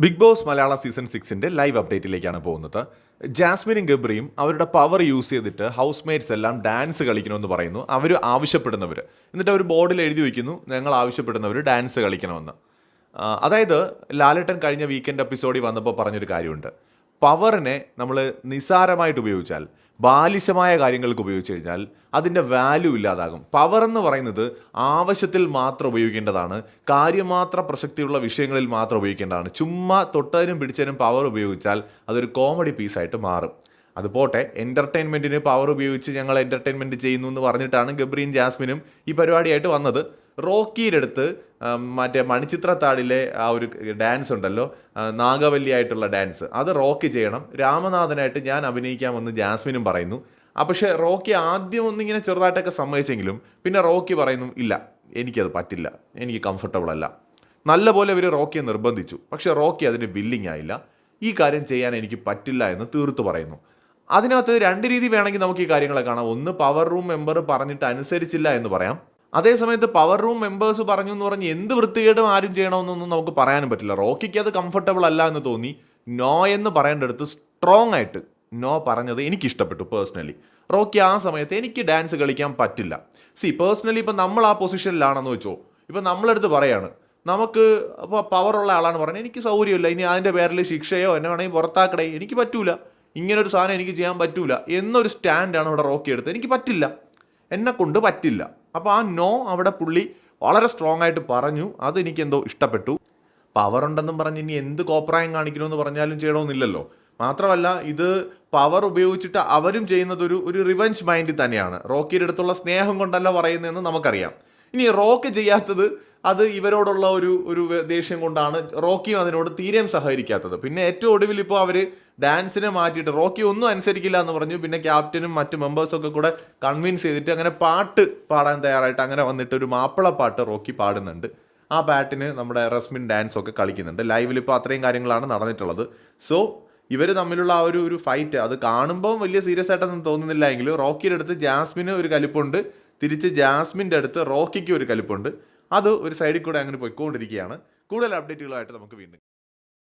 Big boss മലയാള season സിക്സിന്റെ live അപ്ഡേറ്റിലേക്കാണ് പോകുന്നത്. ജാസ്മിനും ഗബ്രിയും അവരുടെ പവർ യൂസ് ചെയ്തിട്ട് ഹൗസ് മേറ്റ്സ് എല്ലാം ഡാൻസ് കളിക്കണമെന്ന് പറയുന്നു. അവർ ആവശ്യപ്പെടുന്നവർ എന്നിട്ട് അവർ ബോർഡിൽ എഴുതി വയ്ക്കുന്നു ഞങ്ങൾ ആവശ്യപ്പെടുന്നവർ ഡാൻസ് കളിക്കണമെന്ന്. അതായത് ലാലേട്ടൻ കഴിഞ്ഞ വീക്കെൻഡ് എപ്പിസോഡിൽ വന്നപ്പോൾ പറഞ്ഞൊരു കാര്യമുണ്ട്. പവറിനെ നമ്മൾ നിസാരമായിട്ട് ഉപയോഗിച്ചാൽ ബാലിശമായ കാര്യങ്ങൾക്ക് ഉപയോഗിച്ച് കഴിഞ്ഞാൽ അതിന്റെ വാല്യൂ ഇല്ലാതാകും. പവർ എന്ന് പറയുന്നത് ആവശ്യത്തിൽ മാത്രം ഉപയോഗിക്കേണ്ടതാണ് കാര്യമാത്ര പ്രസക്തിയുള്ള വിഷയങ്ങളിൽ മാത്രം ഉപയോഗിക്കേണ്ടതാണ്. ചുമ്മാ തൊട്ടതിനും പിടിച്ചതിനും പവർ ഉപയോഗിച്ചാൽ അതൊരു കോമഡി പീസായിട്ട് മാറും. അത് പോട്ടെ എന്റർടൈൻമെന്റിന് പവർ ഉപയോഗിച്ച് ഞങ്ങൾ എന്റർടൈൻമെന്റ് ചെയ്യുന്നു എന്ന് പറഞ്ഞിട്ടാണ് ഗബ്രീൻ ജാസ്മിനും ഈ പരിപാടിയായിട്ട് വന്നത്. റോക്കിയുടെ അടുത്ത് മറ്റേ മണിച്ചിത്രത്താഴിലെ ആ ഒരു ഡാൻസ് ഉണ്ടല്ലോ നാഗവല്ലിയായിട്ടുള്ള ഡാൻസ്. അത് റോക്കി ചെയ്യണം. രാമനാഥനായിട്ട് ഞാൻ അഭിനയിക്കാമെന്ന് ജാസ്മിനും പറയുന്നു. പക്ഷേ റോക്കി ആദ്യം ഒന്നിങ്ങനെ ചെറുതായിട്ടൊക്കെ സമ്മതിച്ചെങ്കിലും പിന്നെ റോക്കി പറയുന്നു ഇല്ല എനിക്കത് പറ്റില്ല എനിക്ക് കംഫർട്ടബിൾ അല്ല. നല്ലപോലെ ഇവർ റോക്കിയെ നിർബന്ധിച്ചു. പക്ഷേ റോക്കി അതിന് ബില്ലിംഗ് ആയില്ല. ഈ കാര്യം ചെയ്യാൻ എനിക്ക് പറ്റില്ല എന്ന് തീർത്തു പറയുന്നു. അതിനകത്ത് രണ്ട് രീതി വേണമെങ്കിൽ നമുക്ക് ഈ കാര്യങ്ങളെ കാണാം. ഒന്ന് പവർ റൂം മെമ്പർ പറഞ്ഞിട്ട് അനുസരിച്ചില്ല എന്ന് പറയാം. അതേസമയത്ത് പവർ റൂം മെമ്പേഴ്സ് പറഞ്ഞു എന്ന് പറഞ്ഞ് എന്ത് വൃത്തികേടും ആരും ചെയ്യണമെന്നൊന്നും നമുക്ക് പറയാനും പറ്റില്ല. റോക്കിക്ക് അത് കംഫർട്ടബിൾ അല്ല എന്ന് തോന്നി. നോ എന്ന് പറയേണ്ടടുത്ത് സ്ട്രോങ് ആയിട്ട് നോ പറഞ്ഞത് എനിക്കിഷ്ടപ്പെട്ടു പേഴ്സണലി റോക്കി ആ സമയത്ത് എനിക്ക് ഡാൻസ് കളിക്കാൻ പറ്റില്ല. സി പേഴ്സണലി ഇപ്പം നമ്മൾ ആ പൊസിഷനിലാണെന്ന് വെച്ചോ. ഇപ്പം നമ്മളെടുത്ത് പറയാണ് നമുക്ക് അപ്പോൾ പവറുള്ള ആളാണ് പറഞ്ഞത് എനിക്ക് സൗകര്യമില്ല. ഇനി അതിന്റെ പേരിൽ ശിക്ഷയോ എന്നെ വേണമെങ്കിൽ പുറത്താക്കടേ. എനിക്ക് പറ്റൂല. ഇങ്ങനൊരു സാധനം എനിക്ക് ചെയ്യാൻ പറ്റൂല. എന്നൊരു സ്റ്റാൻഡാണ് ഇവിടെ റോക്കി എടുത്തത്. എനിക്ക് പറ്റില്ല. എന്നെ കൊണ്ട് പറ്റില്ല. അപ്പോൾ ആ നോ അവിടെ പുള്ളി വളരെ സ്ട്രോങ് ആയിട്ട് പറഞ്ഞു. അത് എനിക്ക് എന്തോ ഇഷ്ടപ്പെട്ടു. പവർ ഉണ്ടെന്നും പറഞ്ഞ് ഇനി എന്ത് കോപ്രായം കാണിക്കണമെന്ന് പറഞ്ഞാലും ചെയ്യണമെന്നില്ലല്ലോ. മാത്രമല്ല ഇത് പവർ ഉപയോഗിച്ചിട്ട് അവരും ചെയ്യുന്നതൊരു ഒരു റിവഞ്ച് മൈൻഡിൽ തന്നെയാണ്. റോക്കിയുടെ അടുത്തുള്ള സ്നേഹം കൊണ്ടല്ല പറയുന്നതെന്ന് നമുക്കറിയാം. ഇനി റോക്ക് ചെയ്യാത്തത് അത് ഇവരോടുള്ള ഒരു ഒരു ദേഷ്യം കൊണ്ടാണ് റോക്കിയും അതിനോട് തീരെയും സഹകരിക്കാത്തത്. പിന്നെ ഏറ്റവും ഒടുവിൽ ഇപ്പോൾ അവർ ഡാൻസിനെ മാറ്റിയിട്ട് റോക്കി ഒന്നും അനുസരിക്കില്ല എന്ന് പറഞ്ഞു. പിന്നെ ക്യാപ്റ്റനും മറ്റു മെമ്പേഴ്സും ഒക്കെ കൂടെ കൺവിൻസ് ചെയ്തിട്ട് അങ്ങനെ പാട്ട് പാടാൻ തയ്യാറായിട്ട് അങ്ങനെ വന്നിട്ട് ഒരു മാപ്പിള പാട്ട് റോക്കി പാടുന്നുണ്ട്. ആ പാട്ടിന് നമ്മുടെ റസ്മിൻ ഡാൻസ് ഒക്കെ കളിക്കുന്നുണ്ട്. ലൈവിൽ ഇപ്പോൾ അത്രയും കാര്യങ്ങളാണ് നടന്നിട്ടുള്ളത്. സോ ഇവർ തമ്മിലുള്ള ആ ഒരു ഒരു ഫൈറ്റ് അത് കാണുമ്പോൾ വലിയ സീരിയസ് ആയിട്ടൊന്നും തോന്നുന്നില്ല എങ്കിലും റോക്കിയുടെ അടുത്ത് ജാസ്മിന് ഒരു കലിപ്പുണ്ട്. തിരിച്ച് ജാസ്മിന്റെ അടുത്ത് റോക്കിക്ക് ഒരു കലിപ്പുണ്ട്. അത് ഒരു സൈഡിൽ കൂടെ അങ്ങനെ പോയിക്കൊണ്ടിരിക്കുകയാണ്. കൂടുതൽ അപ്ഡേറ്റുകളായിട്ട് നമുക്ക് വീണ്ടും